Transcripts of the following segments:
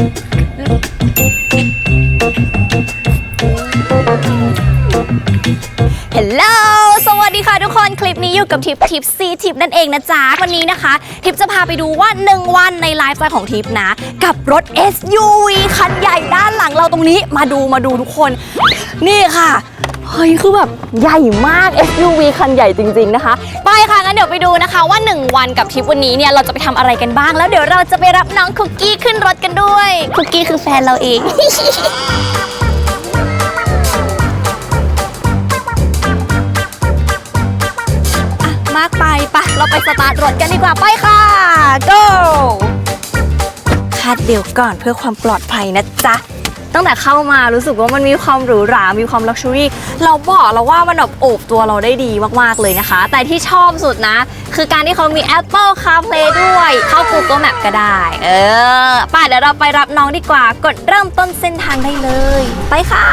ฮัลโลสวัสดีค่ะทุกคน คลิปนี้อยู่กับทิปทิปซีทิปนั่นเองนะจ๊ะ วันนี้นะคะ ทิปจะพาไปดูว่า 1 วันในไลฟ์สไตล์ของทิปนะ กับรถ SUV คันใหญ่ด้านหลังเราตรงนี้ มาดูมาดูทุกคน นี่ค่ะ เฮ้ยคือแบบใหญ่มาก SUV คันใหญ่จริง ๆ นะคะ ไปค่ะงั้นเดี๋ยวไปดูนะคะว่า 1 วันกับทริปวันนี้เนี่ยเราจะไปทำอะไรกันบ้าง แล้วเดี๋ยวเราจะไปรับน้องคุกกี้ขึ้นรถกันด้วย คุกกี้คือแฟนเราเองมากไปปะเราไปสตาร์ทรถกันดีกว่าไปค่ะ go คาดเดี๋ยวก่อนเพื่อความปลอดภัยนะจ๊ะ ตั้งแต่เข้ามารู้สึกว่ามันมีความหรูหรา มีความลักชัวรี่ เราบอกแล้วว่ามันแบบโอบตัวเราได้ดีมากๆเลยนะคะ แต่ที่ชอบสุดนะ คือการที่เขามี Apple CarPlay ด้วย เข้า Google Map ก็ได้ เออ ป่ะเดี๋ยวเราไปรับน้องดีกว่า กดเริ่มต้นเส้นทางได้เลย ไปค่ะ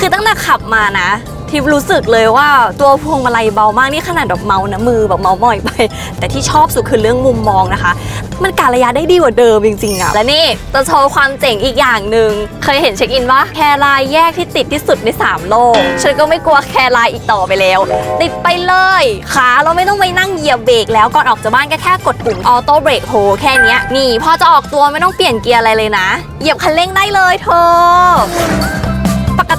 คือตั้งแต่ขับมานะ ทิพย์รู้สึกเลยว่าตัวพวงมาลัยเบามากนี่ขนาดแบบเมานะมือแบบเมาหม่อยไป แต่ที่ชอบสุดคือเรื่องมุมมองนะคะ มันกะรระยะได้ดีกว่าเดิมจริงๆอะและนี่จะโชว์ความเจ๋งอีกอย่างหนึ่งเคยเห็นเช็คอินปะแครายแยกที่ติดที่สุดใน 3 โลกฉันก็ไม่กลัวแครายอีกต่อไปแล้ว ติดไปเลยขาเราไม่ต้องไปนั่งเหยียบเบรกแล้วก่อนออกจากบ้านก็แค่กดปุ่มออโต้เบรกโฮแค่นี้นี่พอจะออกตัวไม่ต้องเปลี่ยนเกียร์อะไรเลยนะ เหยียบคันเร่งได้เลยเธอปก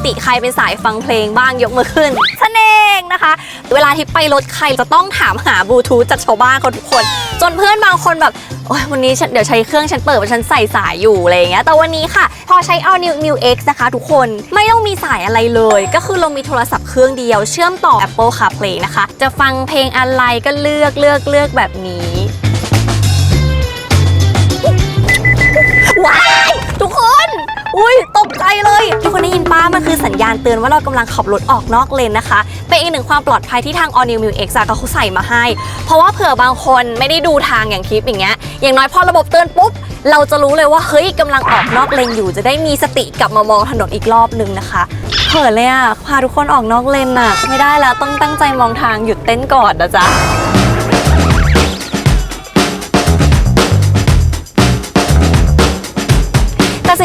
ติใครเป็นสายฟังเพลงบ้างยกมือขึ้นฉันเองนะคะ เวลาที่ไปรถใครจะต้องถามหาบลูทูธจากชาวบ้านเขาทุกคน จนเพื่อนบางคนแบบโอ้ยวันนี้ฉันเดี๋ยวใช้เครื่องฉันเปิดว่าฉันใส่สายอยู่อะไรอย่างเงี้ยแต่วันนี้ค่ะ พอใช้ All New New X นะคะทุกคนไม่ต้องมีสายอะไรเลย ก็คือเรามีโทรศัพท์เครื่องเดียวเชื่อมต่อ Apple CarPlay นะคะ จะฟังเพลงอะไรก็เลือกเลือกเลือกแบบนี้ อุ้ยตกใจเลยทุกคนได้ยินป้ามันคือสัญญาณเตือนว่าเรากำลังขับรถออกนอกเลนนะคะเป็นอีกหนึ่งความปลอดภัยที่ทาง All New Mu X อะเขาใส่มาให้ เพราะว่าเผื่อบางคนไม่ได้ดูทางอย่างคลิปอย่างเงี้ยอย่างน้อยพอระบบเตือนปุ๊บเราจะรู้เลยว่าเฮ้ยกำลังออกนอกเลนอยู่จะได้มีสติกลับมามองถนนอีกรอบนึงนะคะเขินเลยอะพาทุกคนออกนอกเลนอะไม่ได้แล้วต้องตั้งใจมองทางหยุดเต้นก่อนนะจ๊ะ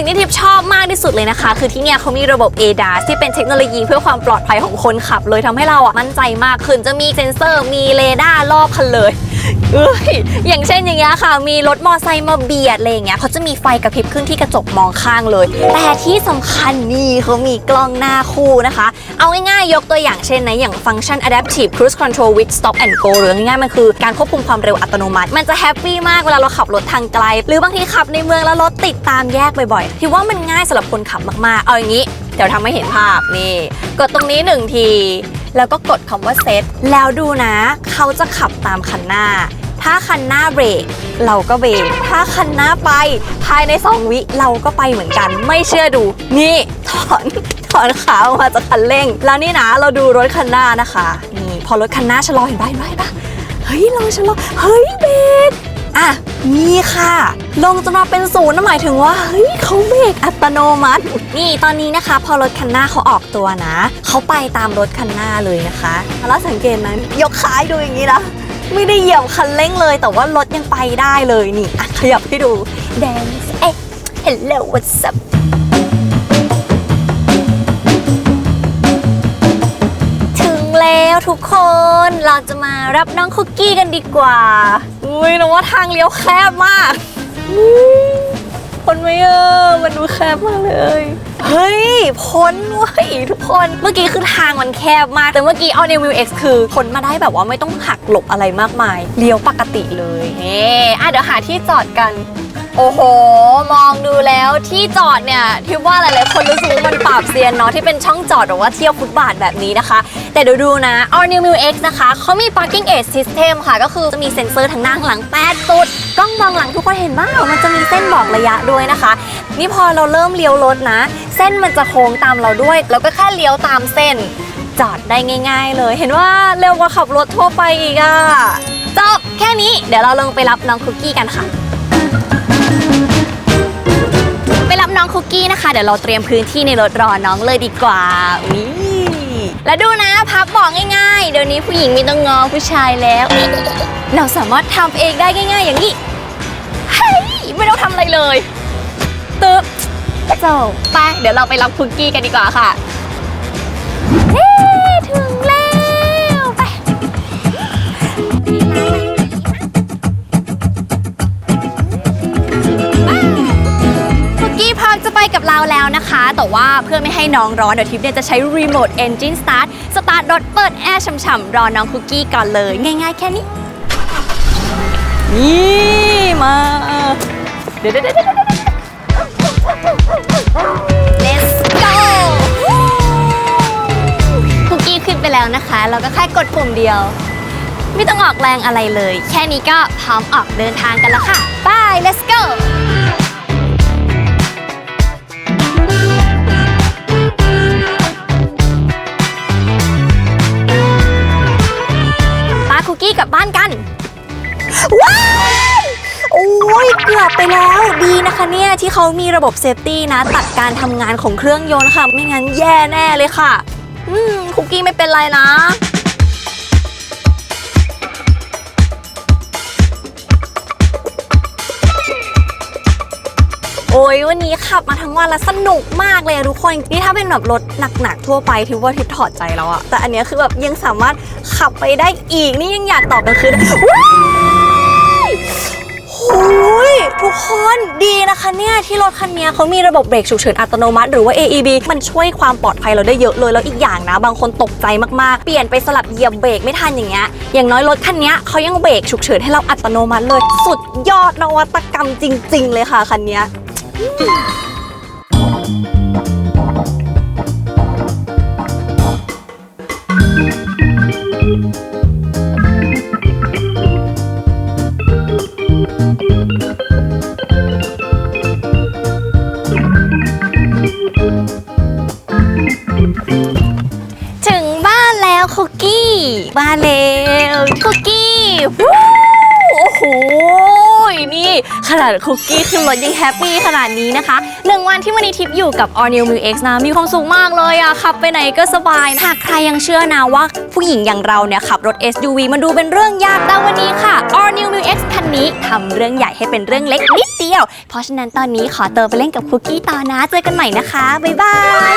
สิ่งที่ทิพชอบมากที่สุดเลยนะคะ คือที่เนี่ยเขามีระบบ ADAS ที่เป็นเทคโนโลยีเพื่อความปลอดภัยของคนขับ เลยทำให้เราอะมั่นใจมากขึ้นจะมีเซ็นเซอร์ มีเรดาร์รอบคันเลย เอ้ยอย่างเช่นอย่างเงี้ยค่ะ มีรถมอไซค์มาเบียดอะไรอย่างเงี้ยเขาจะมีไฟกระพริบขึ้นที่กระจกมองข้างเลย แต่ที่สำคัญนี่เขามีกล้องหน้าคู่นะคะ เอาง่ายๆยกตัวอย่างเช่นนะ อย่างฟังก์ชัน adaptive cruise control with stop and go หรือง่ายๆมันคือการควบคุมความเร็วอัตโนมัติ มันจะแฮปปี้มากเวลาเราขับรถทางไกล หรือบางทีขับในเมืองแล้วรถติดตามแยกบ่อยๆที่ว่ามันง่ายสำหรับคนขับมากๆ เอาอย่างนี้ เดี๋ยวทำให้เห็นภาพนี่กดตรงนี้หนึ่งที แล้วก็กดคำว่าเซตแล้วดูนะ เขาจะขับตามคันหน้า ถ้าคันหน้าเบรกเราก็เบรก ถ้าคันหน้าไป ภายใน 2 วิเราก็ไปเหมือนกัน ไม่เชื่อดู นี่ถอนถอนขาออกมาจากคันเร่ง แล้วนี่นะเราดูรถคันหน้านะคะ นี่พอรถคันหน้าชะลอเห็นปะเห็นปะเห็นปะเฮ้ยเราชะลอ เฮ้ยเบรก อะมีค่ะ ลงจะมาเป็นศูนย์นั่นหมายถึงว่าเฮ้ยเขาเบรกอัตโนมัติ นี่ตอนนี้นะคะ พอรถคันหน้าเขาออกตัวนะ เขาไปตามรถคันหน้าเลยนะคะ แล้วสังเกตนะยกขาให้ดูอย่างนี้นะไม่ได้เหยียบคันเร่งเลย แต่ว่ารถยังไปได้เลยนี่อะขยับให้ดู dance เอ๊ะ hello what's up ทุกคนเราจะมารับน้องคุกกี้กันดีกว่า อุ้ยเราว่าทางเลี้ยวแคบมากพ้นไหมเออมันดูแคบมากเลย เฮ้ยพ้นเว้ยทุกคนเมื่อกี้คือทางมันแคบมาก แต่เมื่อกี้เอา New View X คือพ้นมาได้แบบว่าไม่ต้องหักหลบอะไรมากมายเลี้ยวปกติเลยเฮ้อะเดี๋ยวหาที่จอดกัน โอ้โห มองดูแล้วที่จอดเนี่ยทิพว่าหลายๆคนรู้สึกว่ามันปราบเซียนเนาะที่เป็นช่องจอดหรือว่าเที่ยวฟุตบาทแบบนี้นะคะ แต่เดี๋ยวดูนะ All New Mu X นะคะเขามี Parking Aid System ค่ะ ก็คือจะมีเซ็นเซอร์ทางหน้าข้างหลัง 8 จุด กล้องมองหลังทุกคนเห็นบ้างมันจะมีเส้นบอกระยะด้วยนะคะ นี่พอเราเริ่มเลี้ยวรถนะ เส้นมันจะโค้งตามเราด้วย แล้วก็แค่เลี้ยวตามเส้น จอดได้ง่าย ๆ เลย เห็นว่าเร็วกว่าขับรถทั่วไปอีกอะจบแค่นี้เดี๋ยวเราลงไปรับน้องคุกกี้กันค่ะ น้องคุกกี้นะคะ เดี๋ยวเราเตรียมพื้นที่ในรถรอน้องเลยดีกว่านี่แล้วดูนะพับบอกง่ายๆ เดี๋ยวนี้ผู้หญิงไมีต้องงอผู้ชายแล้ว เราสามารถทำเองได้ง่าย ๆ อย่างนี้เฮ้ยไม่ต้องทำอะไรเลยตึ๊บจบไปเดี๋ยวเราไปรับคุกกี้กันดีกว่าค่ะ กับเราแล้วนะคะ แต่ว่าเพื่อไม่ให้น้องร้อนเดี๋ยวทิพย์เนี่ยจะใช้ Remote Engine Start สตาร์ทรถเปิดแอร์ฉ่ำๆรอน้องคุกกี้ก่อนเลย ง่ายๆแค่นี้ นี่มา เดี๋ยวเดี๋ยวเดี๋ยว Let's go คุกกี้ขึ้นไปแล้วนะคะ เราก็แค่กดปุ่มเดียว ไม่ต้องออกแรงอะไรเลย แค่นี้ก็พร้อมออกเดินทางกันแล้วค่ะไป let's go คะเนี่ยที่เขามีระบบเซฟตี้นะ ตัดการทำงานของเครื่องยนต์ค่ะ ไม่งั้นแย่แน่เลยค่ะ อืม คุกกี้ไม่เป็นไรนะโอ้ยวันนี้ขับมาทั้งวันแล้วสนุกมากเลยอะทุกคน นี่ถ้าเป็นแบบรถหนักๆทั่วไปทิวว่าทิพถอดใจแล้วอะแต่อันนี้คือแบบยังสามารถขับไปได้อีกนี่ยังอยากตอบกันคือ อ้ยทุกคนดีนะคะเนี่ยที่รถคันนี้เขามีระบบเบรกฉุกเฉินอัตโนมัติหรือว่า AEB มันช่วยความปลอดภัยเราได้เยอะเลย แล้วอีกอย่างนะ บางคนตกใจมากๆ เปลี่ยนไปสลับเหยียบเบรกไม่ทันอย่างเงี้ยอย่างน้อยรถคันนี้เขายังเบรกฉุกเฉินให้เราอัตโนมัติเลย สุดยอดนวัตกรรมจริง ๆ เลยค่ะคันนี้ ถึงบ้านแล้วคุกกี้มานแล้วคุกกี้วู้โอ้โห นี่ขนาดคุกกี้ขึ้นรถยังแฮปปี้ขนาดนี้นะคะหนึ่งวันที่วันนีทิพย์อยู่กับ All New m u X นะ มีความสุขมากเลยอะขับไปไหนก็สบายหากใครยังเชื่อนะว่าผู้หญิงอย่างเราเนี่ยขับรถ SUV มันดูเป็นเรื่องยากแต่วันนี้ค่ะ All New m u X คันนี้ทำเรื่องใหญ่ให้เป็นเรื่องเล็กนิดเดียว เพราะฉะนั้นตอนนี้ขอเตัวไปเล่นกับคุกกี้ต่อนะ เจอกันใหม่นะคะ บ๊ายบาย